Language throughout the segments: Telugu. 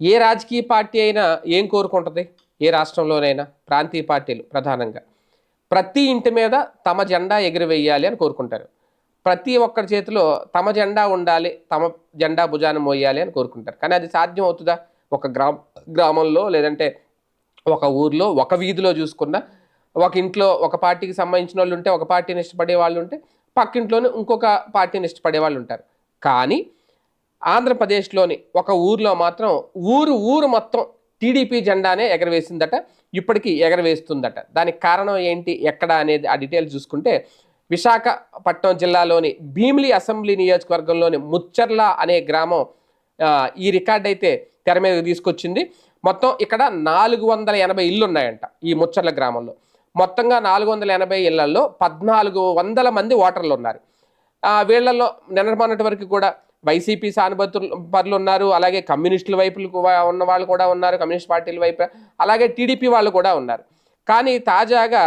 ఏ రాజకీయ పార్టీ అయినా ఏం కోరుకుంటుంది? ఏ రాష్ట్రంలోనైనా ప్రాంతీయ పార్టీలు ప్రధానంగా. ప్రతి ఇంటి మీద తమ జెండా ఎగురవేయాలి అని కోరుకుంటారు. ప్రతి ఒక్కరి చేతిలో తమ జెండా ఉండాలి తమ జెండా భుజాన మోయాలి అని కోరుకుంటారు. కానీ అది సాధ్యం అవుతుందా? ఒక గ్రామ గ్రామంలో లేదంటే ఒక ఊర్లో ఒక వీధిలో చూసుకున్న ఒక ఇంట్లో ఒక పార్టీకి సంబంధించిన వాళ్ళు ఉంటే ఒక పార్టీని ఇష్టపడే వాళ్ళు ఉంటే పక్కింట్లోనే ఇంకొక పార్టీని ఇష్టపడే వాళ్ళు ఉంటారు. కానీ ఆంధ్రప్రదేశ్లోని ఒక ఊర్లో మాత్రం ఊరు ఊరు మొత్తం టీడీపీ జెండానే ఎగరవేసిందట ఇప్పటికీ ఎగరవేస్తుందట. దానికి కారణం ఏంటి ఎక్కడ అనేది ఆ డీటెయిల్స్ చూసుకుంటే విశాఖపట్నం జిల్లాలోని భీమిలి అసెంబ్లీ నియోజకవర్గంలోని ముచ్చర్ల అనే గ్రామం ఈ రికార్డ్ అయితే తెర మీద తీసుకొచ్చింది. మొత్తం ఇక్కడ నాలుగు వందల ఎనభై ఇళ్ళు ఉన్నాయంట ఈ ముచ్చర్ల గ్రామంలో. మొత్తంగా నాలుగు వందల ఎనభై ఇళ్ళలో పద్నాలుగు వందల మంది ఓటర్లు ఉన్నారు వీళ్ళలో వీళ్ళల్లో నిన్నమన్నటి వరకు కూడా వైసీపీ సానుభూతులు పరులు ఉన్నారు అలాగే కమ్యూనిస్టుల వైపులు ఉన్న వాళ్ళు కూడా ఉన్నారు. కమ్యూనిస్ట్ పార్టీల వైపు అలాగే టీడీపీ వాళ్ళు కూడా ఉన్నారు. కానీ తాజాగా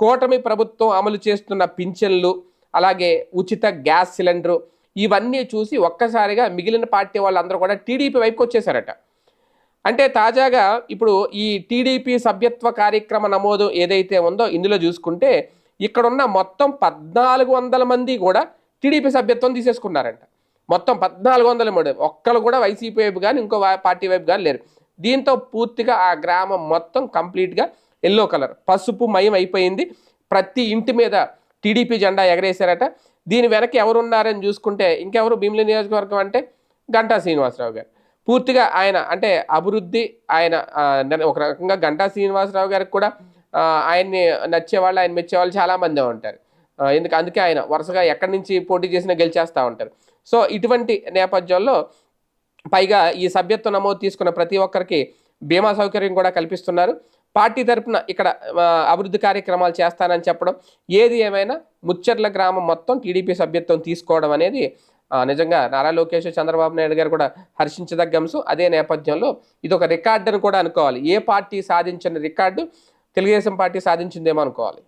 కూటమి ప్రభుత్వం అమలు చేస్తున్న పింఛన్లు అలాగే ఉచిత గ్యాస్ సిలిండరు ఇవన్నీ చూసి ఒక్కసారిగా మిగిలిన పార్టీ వాళ్ళందరూ కూడా టీడీపీ వైపుకి వచ్చేసారట. అంటే తాజాగా ఇప్పుడు ఈ టీడీపీ సభ్యత్వ కార్యక్రమ నమోదు ఏదైతే ఉందో ఇందులో చూసుకుంటే ఇక్కడున్న మొత్తం పద్నాలుగు వందల మంది కూడా టీడీపీ సభ్యత్వం తీసేసుకున్నారంట. మొత్తం పద్నాలుగు వందల మూడు ఒక్కరు కూడా వైసీపీ వైపు కానీ ఇంకో పార్టీ వైపు కానీ లేరు. దీంతో పూర్తిగా ఆ గ్రామం మొత్తం కంప్లీట్గా ఎల్లో కలర్ పసుపు మయం అయిపోయింది. ప్రతి ఇంటి మీద టీడీపీ జెండా ఎగరేశారట. దీని వెనక ఎవరున్నారని చూసుకుంటే ఇంకెవరు భీమిలి నియోజకవర్గం అంటే గంటా శ్రీనివాసరావు గారు. పూర్తిగా ఆయన అంటే అభివృద్ధి ఆయన ఒక రకంగా గంటా శ్రీనివాసరావు గారికి కూడా ఆయన్ని నచ్చేవాళ్ళు ఆయన మెచ్చేవాళ్ళు చాలామంది ఉంటారు. ఎందుకు అందుకే ఆయన వరుసగా ఎక్కడి నుంచి పోటీ చేసినా గెలిచేస్తూ ఉంటారు. సో ఇటువంటి నేపథ్యంలో పైగా ఈ సభ్యత్వ నమోదు తీసుకున్న ప్రతి ఒక్కరికి బీమా సౌకర్యం కూడా కల్పిస్తున్నారు. పార్టీ తరపున ఇక్కడ అభివృద్ధి కార్యక్రమాలు చేస్తానని చెప్పడం ఏది ఏమైనా ముచ్చర్ల గ్రామం మొత్తం టీడీపీ సభ్యత్వం తీసుకోవడం అనేది నిజంగా నారా లోకేష్ చంద్రబాబు నాయుడు గారు కూడా హర్షించదగ్గ అంశం. అదే నేపథ్యంలో ఇది ఒక రికార్డు అని కూడా అనుకోవాలి. ఏ పార్టీ సాధించిన రికార్డు తెలుగుదేశం పార్టీ సాధించిందేమో అనుకోవాలి.